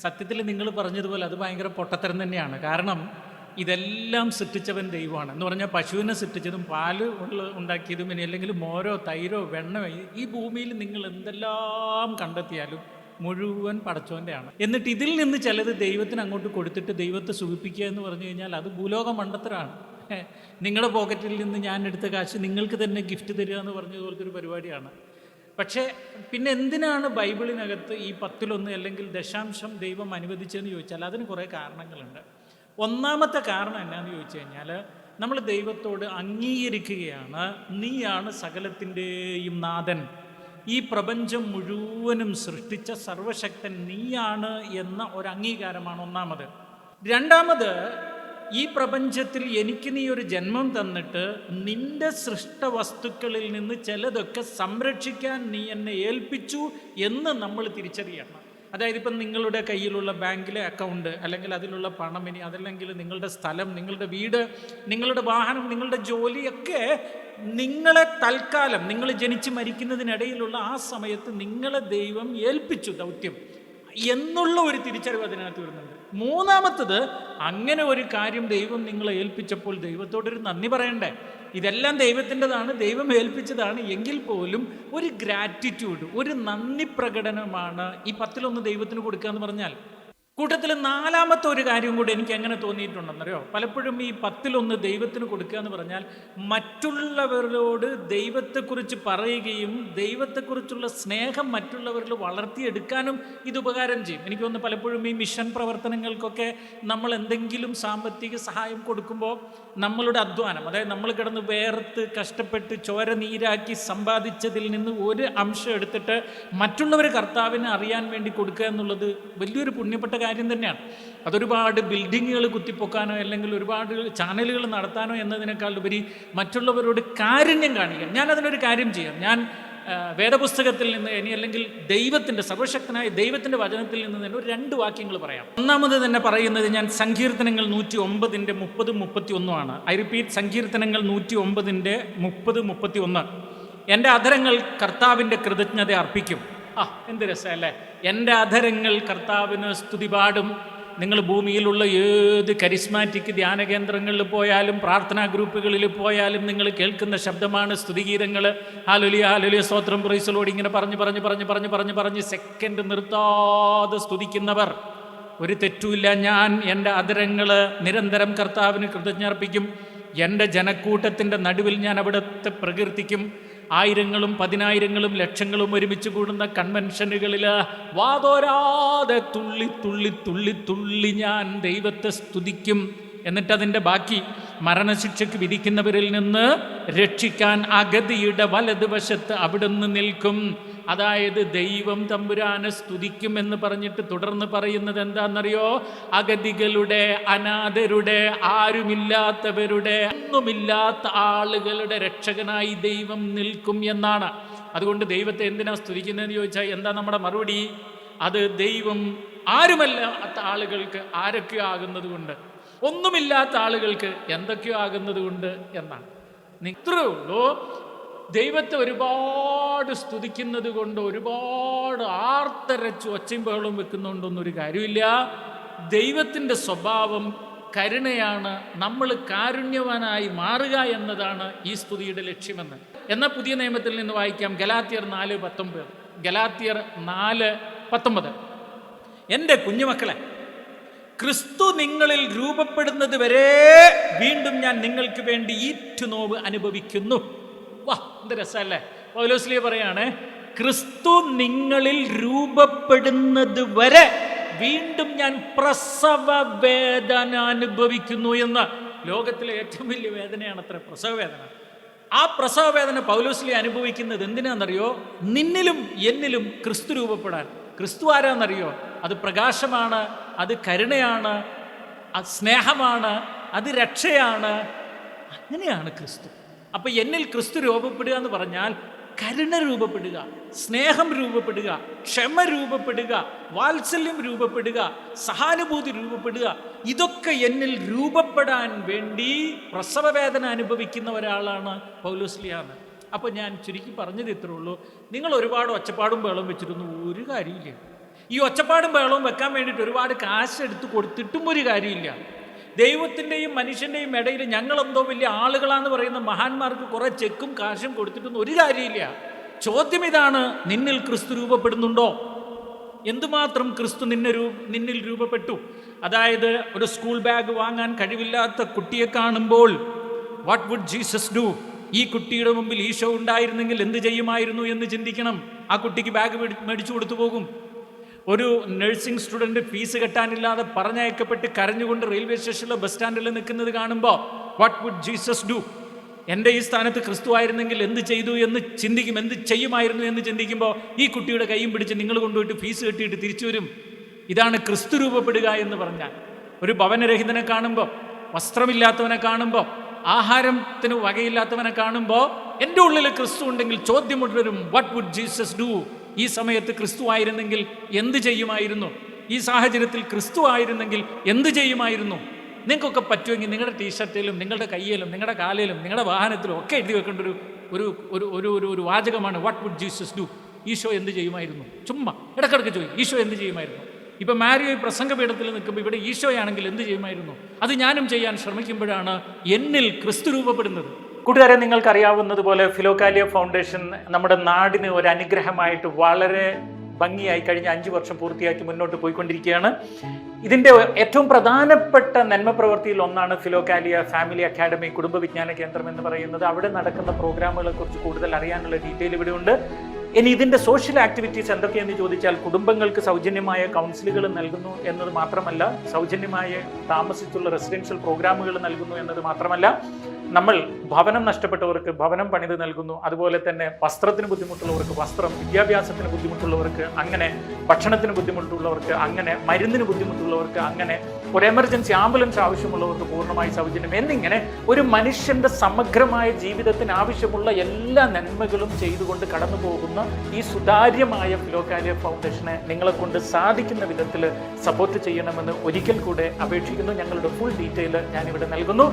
സത്യത്തിൽ നിങ്ങൾ പറഞ്ഞതുപോലെ അത് ഭയങ്കര പൊട്ടത്തരം തന്നെയാണ്. കാരണം ഇതെല്ലാം സൃഷ്ടിച്ചവൻ ദൈവമാണ്. എന്ന് പറഞ്ഞാൽ പശുവിനെ സൃഷ്ടിച്ചതും പാൽ ഉണ്ടാക്കിയതും ഇനി അല്ലെങ്കിൽ മോരോ തൈരോ വെണ്ണോ ഈ- ഭൂമിയിൽ നിങ്ങൾ എന്തെല്ലാം കണ്ടെത്തിയാലും മുഴുവൻ പടച്ചോന്റെയാണ് എന്നിട്ട് ഇതിൽ നിന്ന് ചിലത് ദൈവത്തിന് അങ്ങോട്ട് കൊടുത്തിട്ട് ദൈവത്തെ സുഖിപ്പിക്കുക എന്ന് പറഞ്ഞു കഴിഞ്ഞാൽ അത് ഭൂലോക മണ്ടത്തരാണ്. നിങ്ങളുടെ പോക്കറ്റിൽ നിന്ന് ഞാൻ എടുത്ത കാശ് നിങ്ങൾക്ക് തന്നെ ഗിഫ്റ്റ് തരിക എന്ന് പറഞ്ഞതുപോലത്തെ ഒരു പരിപാടിയാണ്. പക്ഷേ പിന്നെ എന്തിനാണ് ബൈബിളിനകത്ത് ഈ പത്തിലൊന്ന് അല്ലെങ്കിൽ ദശാംശം ദൈവം അനുവദിച്ചതെന്ന് ചോദിച്ചാൽ അതിന് കുറേ കാരണങ്ങളുണ്ട്. ഒന്നാമത്തെ കാരണം എന്നാന്ന് ചോദിച്ചു കഴിഞ്ഞാൽ നമ്മൾ ദൈവത്തോട് അംഗീകരിക്കുകയാണ് നീയാണ് സകലത്തിന്റെയും നാഥൻ. ഈ പ്രപഞ്ചം മുഴുവനും സൃഷ്ടിച്ച സർവശക്തൻ നീയാണ് എന്ന ഒരു അംഗീകാരമാണ് ഒന്നാമത്. രണ്ടാമത് ഈ പ്രപഞ്ചത്തിൽ എനിക്ക് നീ ഒരു ജന്മം തന്നിട്ട് നിന്റെ സൃഷ്ട വസ്തുക്കളിൽ നിന്ന് ചിലതൊക്കെ സംരക്ഷിക്കാൻ നീ എന്നെ ഏൽപ്പിച്ചു എന്ന് നമ്മൾ തിരിച്ചറിയണം. അതായത് ഇപ്പം നിങ്ങളുടെ കയ്യിലുള്ള ബാങ്കിലെ അക്കൗണ്ട് അല്ലെങ്കിൽ അതിലുള്ള പണം ഇനി അതല്ലെങ്കിൽ നിങ്ങളുടെ സ്ഥലം നിങ്ങളുടെ വീട് നിങ്ങളുടെ വാഹനം നിങ്ങളുടെ ജോലിയൊക്കെ നിങ്ങളെ തൽക്കാലം നിങ്ങൾ ജനിച്ച് മരിക്കുന്നതിനിടയിലുള്ള ആ സമയത്ത് നിങ്ങളെ ദൈവം ഏൽപ്പിച്ചു ദൗത്യം. എന്നുള്ള ഒരു തിരിച്ചറിവ് അതിനകത്ത് വരുന്നുണ്ട്. മൂന്നാമത്തത് അങ്ങനെ ഒരു കാര്യം ദൈവം നിങ്ങളെ ഏൽപ്പിച്ചപ്പോൾ ദൈവത്തോടൊരു നന്ദി പറയണ്ടേ? ഇതെല്ലാം ദൈവത്തിന്റെതാണ് ദൈവം ഏൽപ്പിച്ചതാണ് എങ്കിൽ പോലും ഒരു ഗ്രാറ്റിറ്റ്യൂഡ് ഒരു നന്ദി പ്രകടനമാണ് ഈ പത്തിലൊന്ന് ദൈവത്തിന് കൊടുക്കുക എന്ന് പറഞ്ഞാൽ. കൂട്ടത്തിൽ നാലാമത്തെ ഒരു കാര്യം കൂടി എനിക്ക് എങ്ങനെ തോന്നിയിട്ടുണ്ടെന്നറിയോ? പലപ്പോഴും ഈ പത്തിലൊന്ന് ദൈവത്തിന് കൊടുക്കുക എന്ന് പറഞ്ഞാൽ മറ്റുള്ളവരോട് ദൈവത്തെക്കുറിച്ച് പറയുകയും ദൈവത്തെക്കുറിച്ചുള്ള സ്നേഹം മറ്റുള്ളവരിൽ വളർത്തിയെടുക്കാനും ഇത് ഉപകാരം ചെയ്യും. എനിക്ക് തോന്നുന്നു പലപ്പോഴും ഈ മിഷൻ പ്രവർത്തനങ്ങൾക്കൊക്കെ നമ്മൾ എന്തെങ്കിലും സാമ്പത്തിക സഹായം കൊടുക്കുമ്പോൾ നമ്മളുടെ അധ്വാനം അതായത് നമ്മൾ കിടന്ന് വേർത്ത് കഷ്ടപ്പെട്ട് ചോര നീരാക്കി സമ്പാദിച്ചതിൽ നിന്ന് ഒരു അംശം എടുത്തിട്ട് മറ്റുള്ളവർ കർത്താവിനെ അറിയാൻ വേണ്ടി കൊടുക്കുക എന്നുള്ളത് വലിയൊരു പുണ്യപ്പെട്ട കാര്യം തന്നെയാണ്. അതൊരുപാട് ബിൽഡിങ്ങുകൾ കുത്തിപ്പൊക്കാനോ അല്ലെങ്കിൽ ഒരുപാട് ചാനലുകൾ നടത്താനോ എന്നതിനേക്കാൾ ഉപരി മറ്റുള്ളവരോട് കാരുണ്യം കാണിക്കാം. ഞാൻ അതിനൊരു കാര്യം ചെയ്യാം. ഞാൻ വേദപുസ്തകത്തിൽ നിന്ന് ഇനി അല്ലെങ്കിൽ ദൈവത്തിന്റെ സർവശക്തനായ ദൈവത്തിന്റെ വചനത്തിൽ നിന്ന് തന്നെ ഒരു രണ്ട് വാക്യങ്ങൾ പറയാം. ഒന്നാമത് തന്നെ പറയുന്നത് ഞാൻ സങ്കീർത്തനങ്ങൾ നൂറ്റി ഒമ്പതിന്റെ മുപ്പത് മുപ്പത്തി ഒന്നുമാണ് ഐ റിപ്പീറ്റ് സങ്കീർത്തനങ്ങൾ നൂറ്റി ഒമ്പതിന്റെ മുപ്പത് മുപ്പത്തി ഒന്ന് എന്റെ അധരങ്ങൾ കർത്താവിന്റെ കൃതജ്ഞത അർപ്പിക്കും. ആ എന്ത് രസമല്ലേ എന്റെ അധരങ്ങൾ കർത്താവിന് സ്തുതി പാടും. നിങ്ങൾ ഭൂമിയിലുള്ള ഏത് കരിസ്മാറ്റിക് ധ്യാന കേന്ദ്രങ്ങളിൽ പോയാലും പ്രാർത്ഥനാ ഗ്രൂപ്പുകളിൽ പോയാലും നിങ്ങൾ കേൾക്കുന്ന ശബ്ദമാണ് സ്തുതിഗീതങ്ങൾ. ഹാലുലിയ ഹാലുലിയ സ്തോത്രം പ്രൈസലോട് ഇങ്ങനെ പറഞ്ഞ് പറഞ്ഞ് പറഞ്ഞ് പറഞ്ഞ് പറഞ്ഞ് പറഞ്ഞ് സെക്കൻഡ് നിർത്താതെ സ്തുതിക്കുന്നവർ. ഒരു തെറ്റുമില്ല. ഞാൻ എന്റെ അതിരങ്ങൾ നിരന്തരം കർത്താവിന് കൃതജ്ഞർപ്പിക്കും. എന്റെ ജനക്കൂട്ടത്തിന്റെ നടുവിൽ ഞാൻ അവിടുത്തെ പ്രകീർത്തിക്കും. ആയിരങ്ങളും പതിനായിരങ്ങളും ലക്ഷങ്ങളും ഒരുമിച്ച് കൂടുന്ന കൺവെൻഷനുകളിൽ വാതോരാതെ തുള്ളി തുള്ളി തുള്ളി തുള്ളി ഞാൻ ദൈവത്തെ സ്തുതിക്കും. എന്നിട്ടതിന്റെ ബാക്കി മരണശിക്ഷയ്ക്ക് വിധിക്കുന്നവരിൽ നിന്ന് രക്ഷിക്കാൻ അഗതിയുടെ വലതുവശത്ത് അവിടുന്ന് നിൽക്കും. അതായത് ദൈവം തമ്പുരാനെ സ്തുതിക്കുമെന്ന് പറഞ്ഞിട്ട് തുടർന്ന് പറയുന്നത് എന്താണെന്നറിയോ? അഗതികളുടെ അനാഥരുടെ ആരുമില്ലാത്തവരുടെ ഒന്നുമില്ലാത്ത ആളുകളുടെ രക്ഷകനായി ദൈവം നിൽക്കും എന്നാണ്. അതുകൊണ്ട് ദൈവത്തെ എന്തിനാ സ്തുതിക്കുന്നതെന്ന് ചോദിച്ചാൽ എന്താ നമ്മുടെ മറുപടി? അത് ദൈവം ആരുമല്ലാത്ത ആളുകൾക്ക് ആരൊക്കെ ആകുന്നത് കൊണ്ട്. ഒന്നുമില്ലാത്ത ആളുകൾക്ക് എന്തൊക്കെയോ ആകുന്നത് കൊണ്ട് എന്നാണ്. ഇത്രേ ഉള്ളൂ. ദൈവത്തെ ഒരുപാട് സ്തുതിക്കുന്നത് കൊണ്ട് ഒരുപാട് ആർത്തരച്ച് ഒച്ചയും ബഹളവും വെക്കുന്നതുകൊണ്ടൊന്നും കാര്യമില്ല. ദൈവത്തിന്റെ സ്വഭാവം കരുണയാണ്. നമ്മൾ കാരുണ്യവാനായി മാറുക എന്നതാണ് ഈ സ്തുതിയുടെ ലക്ഷ്യമെന്ന്. എന്നാൽ പുതിയ നിയമത്തിൽ നിന്ന് വായിക്കാം. ഗലാത്തിയർ നാല് പത്തൊമ്പത്. ഗലാത്തിയർ നാല് പത്തൊമ്പത്. എന്റെ കുഞ്ഞുമക്കളെ ക്രിസ്തു നിങ്ങളിൽ രൂപപ്പെടുന്നത് വരെ വീണ്ടും ഞാൻ നിങ്ങൾക്ക് വേണ്ടി ഈറ്റുനോവ് അനുഭവിക്കുന്നു. വാ എന്ത് രസമല്ലേ? പൗലോസ്ലിയ പറയാണ് ക്രിസ്തു നിങ്ങളിൽ രൂപപ്പെടുന്നത് വരെ വീണ്ടും ഞാൻ പ്രസവ വേദന അനുഭവിക്കുന്നു എന്ന്. ലോകത്തിലെ ഏറ്റവും വലിയ വേദനയാണ് അത്ര പ്രസവ വേദന ആ പ്രസവ വേദന പൗലോസ്ലി അനുഭവിക്കുന്നത് എന്തിനാണെന്നറിയോ? നിന്നിലും എന്നിലും ക്രിസ്തു രൂപപ്പെടാൻ. ക്രിസ്തു ആരാന്നറിയോ? അത് പ്രകാശമാണ് അത് കരുണയാണ് അത് സ്നേഹമാണ് അത് രക്ഷയാണ്. അങ്ങനെയാണ് ക്രിസ്തു. അപ്പം എന്നിൽ ക്രിസ്തു രൂപപ്പെടുക എന്ന് പറഞ്ഞാൽ കരുണ രൂപപ്പെടുക സ്നേഹം രൂപപ്പെടുക ക്ഷമ രൂപപ്പെടുക വാത്സല്യം രൂപപ്പെടുക സഹാനുഭൂതി രൂപപ്പെടുക ഇതൊക്കെ എന്നിൽ രൂപപ്പെടാൻ വേണ്ടി പ്രസവവേദന അനുഭവിക്കുന്ന ഒരാളാണ് പൗലോസ്ലിയാണ് അപ്പോൾ ഞാൻ ചുരുക്കി പറഞ്ഞത് ഇത്രേ ഉള്ളൂ. നിങ്ങൾ ഒരുപാട് ഒച്ചപ്പാടും ബഹളം വെച്ചിരുന്നു ഒരു കാര്യമില്ല ഈ ഒച്ചപ്പാടും ബഹളവും വെക്കാൻ വേണ്ടിയിട്ട് ഒരുപാട് കാശ് എടുത്ത് കൊടുത്തിട്ടും ഒരു കാര്യമില്ല. ദൈവത്തിന്റെയും മനുഷ്യന്റെയും ഇടയിൽ ഞങ്ങളെന്തോ വലിയ ആളുകളാന്ന് പറയുന്ന മഹാന്മാർക്ക് കുറേ ചെക്കും കാശും കൊടുത്തിട്ടൊന്നും ഒരു കാര്യമില്ല. ചോദ്യം ഇതാണ് നിന്നിൽ ക്രിസ്തു രൂപപ്പെടുന്നുണ്ടോ? എന്തുമാത്രം ക്രിസ്തു നിന്നെ രൂ നിന്നിൽ രൂപപ്പെട്ടു? അതായത് ഒരു സ്കൂൾ ബാഗ് വാങ്ങാൻ കഴിവില്ലാത്ത കുട്ടിയെ കാണുമ്പോൾ വാട്ട് വുഡ് ജീസസ് ഡു ഈ കുട്ടിയുടെ മുമ്പിൽ ഈശോ ഉണ്ടായിരുന്നെങ്കിൽ എന്ത് ചെയ്യുമായിരുന്നു എന്ന് ചിന്തിക്കണം. ആ കുട്ടിക്ക് ബാഗ് മേടി- മേടിച്ചു കൊടുത്തു പോകും. ഒരു നഴ്സിംഗ് സ്റ്റുഡന്റ് ഫീസ് കെട്ടാനില്ലാതെ പറഞ്ഞയക്കപ്പെട്ട് കരഞ്ഞുകൊണ്ട് റെയിൽവേ സ്റ്റേഷനിലെ ബസ് സ്റ്റാൻഡിൽ നിൽക്കുന്നത് കാണുമ്പോൾ വാട്ട് വുഡ് ജീസസ് ഡു എന്റെ ഈ സ്ഥാനത്ത് ക്രിസ്തു ആയിരുന്നെങ്കിൽ എന്ത് ചെയ്തു എന്ന് ചിന്തിക്കും എന്ത് ചെയ്യുമായിരുന്നു എന്ന് ചിന്തിക്കുമ്പോൾ ഈ കുട്ടിയുടെ കൈയും പിടിച്ച് നിങ്ങൾ കൊണ്ടുപോയിട്ട് ഫീസ് കെട്ടിയിട്ട് തിരിച്ചു വരും. ഇതാണ് ക്രിസ്തു രൂപപ്പെടുക എന്ന് പറഞ്ഞാൽ. ഒരു ഭവനരഹിതനെ കാണുമ്പോൾ വസ്ത്രമില്ലാത്തവനെ കാണുമ്പോൾ ആഹാരത്തിന് വകയില്ലാത്തവനെ കാണുമ്പോൾ എന്റെ ഉള്ളിൽ ക്രിസ്തു ഉണ്ടെങ്കിൽ ചോദ്യം വട്ട് വാട്ട് വുഡ് ജീസസ് ഡു ഈ സമയത്ത് ക്രിസ്തു ആയിരുന്നെങ്കിൽ എന്ത് ചെയ്യുമായിരുന്നു? ഈ സാഹചര്യത്തിൽ ക്രിസ്തു ആയിരുന്നെങ്കിൽ എന്ത് ചെയ്യുമായിരുന്നു? നിങ്ങൾക്കൊക്കെ പറ്റുമെങ്കിൽ നിങ്ങളുടെ ടീഷർട്ടിലും നിങ്ങളുടെ കയ്യിലും നിങ്ങളുടെ കാലിലും നിങ്ങളുടെ വാഹനത്തിലും ഒക്കെ എഴുതി വെക്കേണ്ട ഒരു ഒരു ഒരു ഒരു ഒരു ഒരു വാചകമാണ് what would Jesus do Isho എന്ത് ചെയ്യുമായിരുന്നു? ചുമ്മാ ഇടക്കിടക്ക് ചോദിക്കും ഈശോ എന്ത് ചെയ്യുമായിരുന്നു? ഇപ്പം മാരിയോ ഈ പ്രസംഗപീഠത്തിൽ നിൽക്കുമ്പോൾ ഇവിടെ ഈശോയാണെങ്കിൽ എന്ത് ചെയ്യുമായിരുന്നു? അത് ഞാനും ചെയ്യാൻ ശ്രമിക്കുമ്പോഴാണ് എന്നിൽ ക്രിസ്തു രൂപപ്പെടുന്നത്. കൂട്ടുകാരെ നിങ്ങൾക്കറിയാവുന്നതുപോലെ ഫിലോകാലിയ ഫൗണ്ടേഷൻ നമ്മുടെ നാടിന് ഒരു അനുഗ്രഹമായിട്ട് വളരെ ഭംഗിയായി കഴിഞ്ഞ അഞ്ച് വർഷം പൂർത്തിയാക്കി മുന്നോട്ട് പോയിക്കൊണ്ടിരിക്കുകയാണ്. ഇതിന്റെ ഏറ്റവും പ്രധാനപ്പെട്ട നന്മ പ്രവൃത്തിയിൽ ഒന്നാണ് ഫിലോകാലിയ ഫാമിലി അക്കാഡമി കുടുംബ വിജ്ഞാന കേന്ദ്രം എന്ന് പറയുന്നത്. അവിടെ നടക്കുന്ന പ്രോഗ്രാമുകളെ കുറിച്ച് കൂടുതൽ അറിയാനുള്ള ഡീറ്റെയിൽ ഇവിടെ ഉണ്ട്. ഇനി ഇതിന്റെ സോഷ്യൽ ആക്ടിവിറ്റീസ് എന്തൊക്കെയെന്ന് ചോദിച്ചാൽ കുടുംബങ്ങൾക്ക് സൗജന്യമായ കൗൺസിലുകൾ നൽകുന്നു എന്നത് മാത്രമല്ല സൗജന്യമായ താമസിച്ചുള്ള റെസിഡൻഷ്യൽ പ്രോഗ്രാമുകൾ നൽകുന്നു എന്നത് മാത്രമല്ല നമ്മൾ ഭവനം നഷ്ടപ്പെട്ടവർക്ക് ഭവനം പണിത് നൽകുന്നു. അതുപോലെ തന്നെ വസ്ത്രത്തിന് ബുദ്ധിമുട്ടുള്ളവർക്ക് വസ്ത്രം വിദ്യാഭ്യാസത്തിന് ബുദ്ധിമുട്ടുള്ളവർക്ക് അങ്ങനെ ഭക്ഷണത്തിന് ബുദ്ധിമുട്ടുള്ളവർക്ക് അങ്ങനെ മരുന്നിന് ബുദ്ധിമുട്ടുള്ളവർക്ക് അങ്ങനെ ഒരു എമർജൻസി ആംബുലൻസ് ആവശ്യമുള്ളവർക്ക് പൂർണമായി സൗജന്യം എന്നിങ്ങനെ ഒരു മനുഷ്യന്റെ സമഗ്രമായ ജീവിതത്തിന് ആവശ്യമുള്ള എല്ലാ നന്മകളും ചെയ്തുകൊണ്ട് കടന്നു പോകുന്ന ഈ സുതാര്യമായ ഫിലോകാലിയ ഫൗണ്ടേഷനെ നിങ്ങളെ കൊണ്ട് സാധിക്കുന്ന വിധത്തിൽ സപ്പോർട്ട് ചെയ്യണമെന്ന് ഒരിക്കൽ കൂടെ അപേക്ഷിക്കുന്നു. ഞങ്ങളുടെ ഫുൾ ഡീറ്റെയിൽ ഞാനിവിടെ നൽകുന്നു.